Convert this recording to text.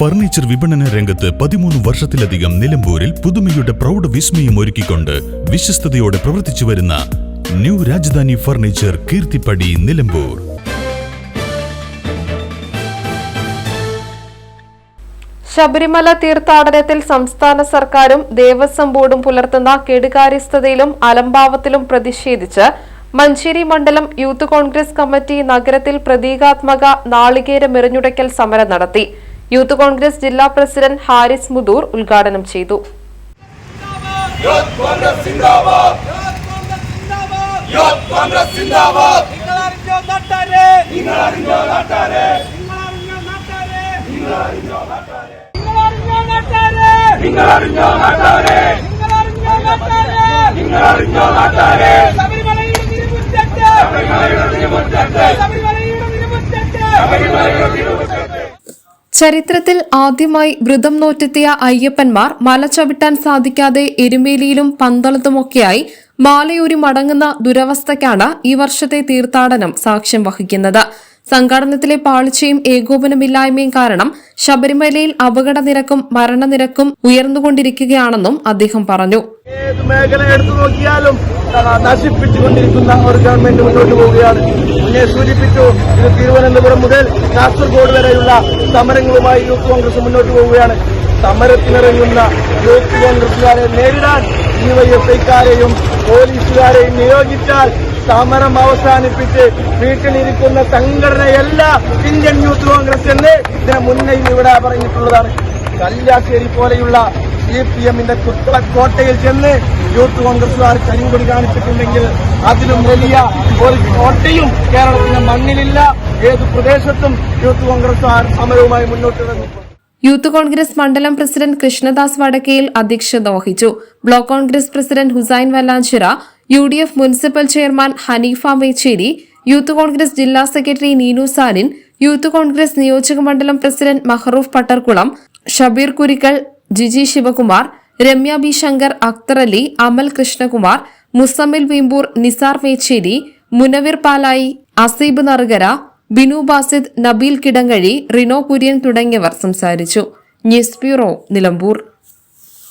Furniture വിപണന രംഗത്ത് പതിമൂന്ന് വർഷത്തിലധികം നിലമ്പൂരിൽ പുതുമയുടെ പ്രൗഢ വിസ്മയം ഒരുക്കിക്കൊണ്ട് വിശ്വസ്തയോടെ പ്രവർത്തിച്ചു വരുന്ന ന്യൂ രാജധാനി ഫർണിച്ചർ കീർത്തിപ്പടി നിലമ്പൂർ. ശബരിമല തീർത്ഥാടനത്തിൽ സംസ്ഥാന സർക്കാരും ദേവസ്വം ബോർഡും പുലർത്തുന്ന കെടുകാര്യസ്ഥതയിലും അലംഭാവത്തിലും പ്രതിഷേധിച്ച് മഞ്ചേരി മണ്ഡലം യൂത്ത് കോൺഗ്രസ് കമ്മിറ്റി നഗരത്തിൽ പ്രതീകാത്മക നാളികേര മെറിഞ്ഞുടയ്ക്കൽ സമരം നടത്തി. യൂത്ത് കോൺഗ്രസ് ജില്ലാ പ്രസിഡന്റ് ഹാരിസ് മുദൂർ ഉദ്ഘാടനം ചെയ്തു. നിങ്ങളറിഞ്ഞോ നാട്ടാരെ നിങ്ങളറിഞ്ഞോ നാട്ടാരെ നിങ്ങളറിഞ്ഞോ നാട്ടാരെ ചരിത്രത്തിൽ ആദ്യമായി വ്രതം നോറ്റെത്തിയ അയ്യപ്പന്മാർ മല ചവിട്ടാൻ സാധിക്കാതെ എരുമേലിയിലും പന്തളത്തുമൊക്കെയായി മാലയൂരി മടങ്ങുന്ന ദുരവസ്ഥയ്ക്കാണ് ഈ വർഷത്തെ തീർത്ഥാടനം സാക്ഷ്യം വഹിക്കുന്നത്. സംഘാടനത്തിലെ പാളിച്ചയും ഏകോപനമില്ലായ്മയും കാരണം ശബരിമലയിൽ അപകട നിരക്കും മരണനിരക്കും ഉയർന്നുകൊണ്ടിരിക്കുകയാണെന്നും അദ്ദേഹം പറഞ്ഞു. ഏത് മേഖല എടുത്തു നോക്കിയാലും നശിപ്പിച്ചുകൊണ്ടിരിക്കുന്ന ഒരു ഗവൺമെന്റ് മുന്നോട്ട് പോവുകയാണ്. മുന്നേ സൂചിപ്പിച്ചു ഇത് തിരുവനന്തപുരം മുതൽ കാസർഗോഡ് വരെയുള്ള സമരങ്ങളുമായി യൂത്ത് കോൺഗ്രസ് മുന്നോട്ട് പോവുകയാണ്. സമരത്തിനിറങ്ങുന്ന യൂത്ത് കോൺഗ്രസുകാരെ നേരിടാൻ ഡിവൈഎഫ്ഐക്കാരെയും പോലീസുകാരെയും നിയോഗിച്ചാൽ സമരം അവസാനിപ്പിച്ച് വീട്ടിലിരിക്കുന്ന സംഘടനയല്ല ഇന്ത്യൻ യൂത്ത് കോൺഗ്രസ് എന്ന് ഇതിനെ മുന്നേ ഇവിടെ പറഞ്ഞിട്ടുള്ളതാണ്. കല്യാശ്ശേരി പോലെയുള്ള സി പി എമ്മിന്റെ കുത്തളക്കോട്ടയിൽ ചെന്ന് യൂത്ത് കോൺഗ്രസുകാർ കരിങ്കൊടി കാണിച്ചിട്ടുണ്ടെങ്കിൽ അതിലും വലിയ ഒരു കോട്ടയും കേരളത്തിന്റെ മണ്ണിലില്ല. ഏത് പ്രദേശത്തും യൂത്ത് കോൺഗ്രസുകാർ സമരവുമായി മുന്നോട്ട് ഇറങ്ങും. യൂത്ത് കോൺഗ്രസ് മണ്ഡലം പ്രസിഡന്റ് കൃഷ്ണദാസ് വടക്കയിൽ അധ്യക്ഷത വഹിച്ചു. Block Congress president Hussain Vallanchira U D F municipal chairman Haneefa Mechery youth Congress ജില്ലാ secretary Neenu Salin youth Congress നിയോജക മണ്ഡലം പ്രസിഡന്റ് മഹറൂഫ് പട്ടർകുളം ഷബീർ കുരിക്കൽ ജിജി ശിവകുമാർ രമ്യ ബി ശങ്കർ അക്തർ അലി അമൽ കൃഷ്ണകുമാർ മുസമ്മിൽ വീമ്പൂർ നിസാർ മേച്ചേരി മുനവിർ പാലായി അസീബ് നറുകര ബിനു ബാസിദ് നബീൽ കിടങ്ങഴി റിനോ കുര്യൻ തുടങ്ങിയവർ സംസാരിച്ചു. News bureau Nilambur.